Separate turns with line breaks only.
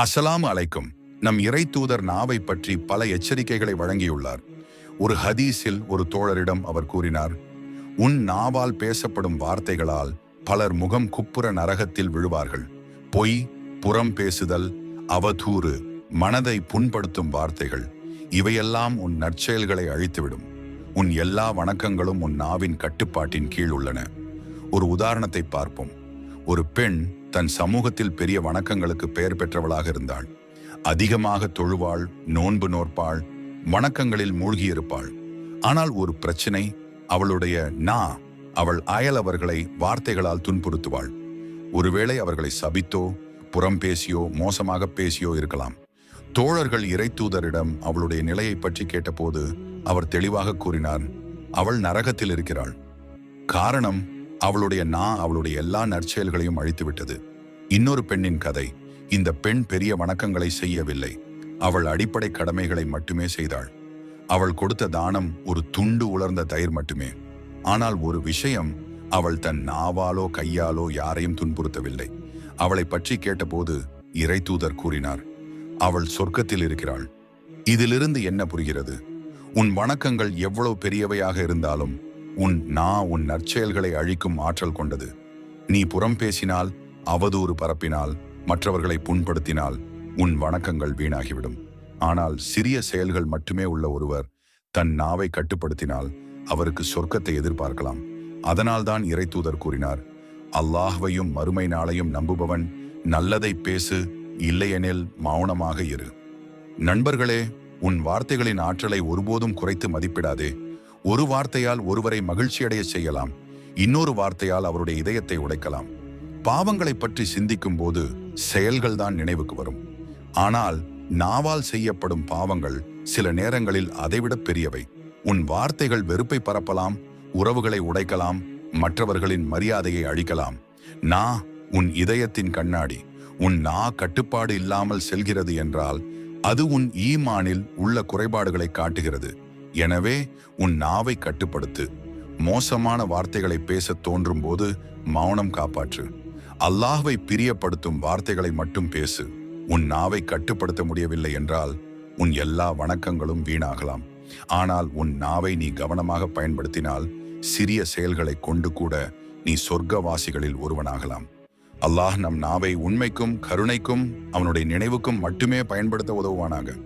அசலாம் அலைக்கும். நம் இறை தூதர் நாவை பற்றி பல எச்சரிக்கைகளை வழங்கியுள்ளார். ஒரு ஹதீஸில் ஒரு தோழரிடம் அவர் கூறினார் உன் நாவால் பேசப்படும் வார்த்தைகளால் பலர் முகம் குப்புற நரகத்தில் விழுவார்கள். பொய் புறம் பேசுதல் அவதூறு மனதை புண்படுத்தும் வார்த்தைகள். இவையெல்லாம் உன் நற்செயல்களை அழித்துவிடும். உன் எல்லா வணக்கங்களும் உன் நாவின் கட்டுப்பாட்டின் கீழ் உள்ளன. ஒரு உதாரணத்தை பார்ப்போம். ஒரு பெண் தன் சமூகத்தில் பெரிய வணக்கங்களுக்கு பெயர் பெற்றவளாக இருந்தாள். அதிகமாக தொழுவாள் நோன்பு நோற்பாள் வணக்கங்களில் மூழ்கியிருப்பாள். ஆனால் ஒரு பிரச்சனை அவளுடைய நா அவள் அயலவர்களை வார்த்தைகளால் துன்புறுத்துவாள். ஒருவேளை அவர்களை சபித்தோ புறம் பேசியோ மோசமாக பேசியோ இருக்கலாம். தோழர்கள் இறைத்தூதரிடம் அவளுடைய நிலையை பற்றி கேட்டபோது அவர் தெளிவாக கூறினார் அவள் நரகத்தில் இருக்கிறாள். காரணம் அவளுடைய நா அவளுடைய எல்லா நற்செயல்களையும் அழித்துவிட்டது. இன்னொரு பெண்ணின் கதை இந்த பெண் பெரிய வணக்கங்களை செய்யவில்லை. அவள் அடிப்படை கடமைகளை மட்டுமே செய்தாள். அவள் கொடுத்த தானம் ஒரு துண்டு உலர்ந்த தயிர் மட்டுமே. ஆனால் ஒரு விஷயம் அவள் தன் நாவாலோ கையாலோ யாரையும் துன்புறுத்தவில்லை. அவளை பற்றி கேட்டபோது இறைத்தூதர் கூறினார் அவள் சொர்க்கத்தில் இருக்கிறாள். இதிலிருந்து என்ன புரிகிறது? உன் வணக்கங்கள் எவ்வளவு பெரியவையாக இருந்தாலும் உன் நா உன் நற்செயல்களை அழிக்கும் ஆற்றல் கொண்டது. நீ புறம் பேசினால் அவதூறு பரப்பினால் மற்றவர்களை புண்படுத்தினால் உன் வணக்கங்கள் வீணாகிவிடும். ஆனால் சிறிய செயல்கள் மட்டுமே உள்ள ஒருவர் தன் நாவை கட்டுப்படுத்தினால் அவருக்கு சொர்க்கத்தை எதிர்பார்க்கலாம். அதனால்தான் இறைத்தூதர் கூறினார் அல்லாஹ்வையும் மறுமை நாளையும் நம்புபவன் நல்லதை பேசு இல்லையெனில் மௌனமாக இரு. நண்பர்களே உன் வார்த்தைகளின் ஆற்றலை ஒருபோதும் குறைத்து மதிப்பிடாதே. ஒரு வார்த்தையால் ஒருவரை மகிழ்ச்சியடைய செய்யலாம். இன்னொரு வார்த்தையால் அவருடைய இதயத்தை உடைக்கலாம். பாவங்களை பற்றி சிந்திக்கும் போது செயல்கள் தான் நினைவுக்கு வரும். ஆனால் நாவால் செய்யப்படும் பாவங்கள் சில நேரங்களில் அதைவிட பெரியவை. உன் வார்த்தைகள் வெறுப்பை பரப்பலாம் உறவுகளை உடைக்கலாம் மற்றவர்களின் மரியாதையை அழிக்கலாம். நா உன் இதயத்தின் கண்ணாடி. உன் நா கட்டுப்பாடு இல்லாமல் செல்கிறது என்றால் அது உன் ஈமானில் உள்ள குறைபாடுகளை காட்டுகிறது. எனவே உன் நாவை கட்டுப்படுத்து. மோசமான வார்த்தைகளை பேச தோன்றும் போது மௌனம் காப்பாற்று. அல்லாஹ்வை பிரியப்படுத்தும் வார்த்தைகளை மட்டும் பேசு. உன் நாவை கட்டுப்படுத்த முடியவில்லை என்றால் உன் எல்லா வணக்கங்களும் வீணாகலாம். ஆனால் உன் நாவை நீ கவனமாக பயன்படுத்தினால் சிறிய செயல்களை கொண்டு கூட நீ சொர்க்கவாசிகளில் ஒருவனாகலாம். அல்லாஹ் நம் நாவை உண்மைக்கும் கருணைக்கும் அவனுடைய நினைவுக்கும் மட்டுமே பயன்படுத்த உதவுவானாக.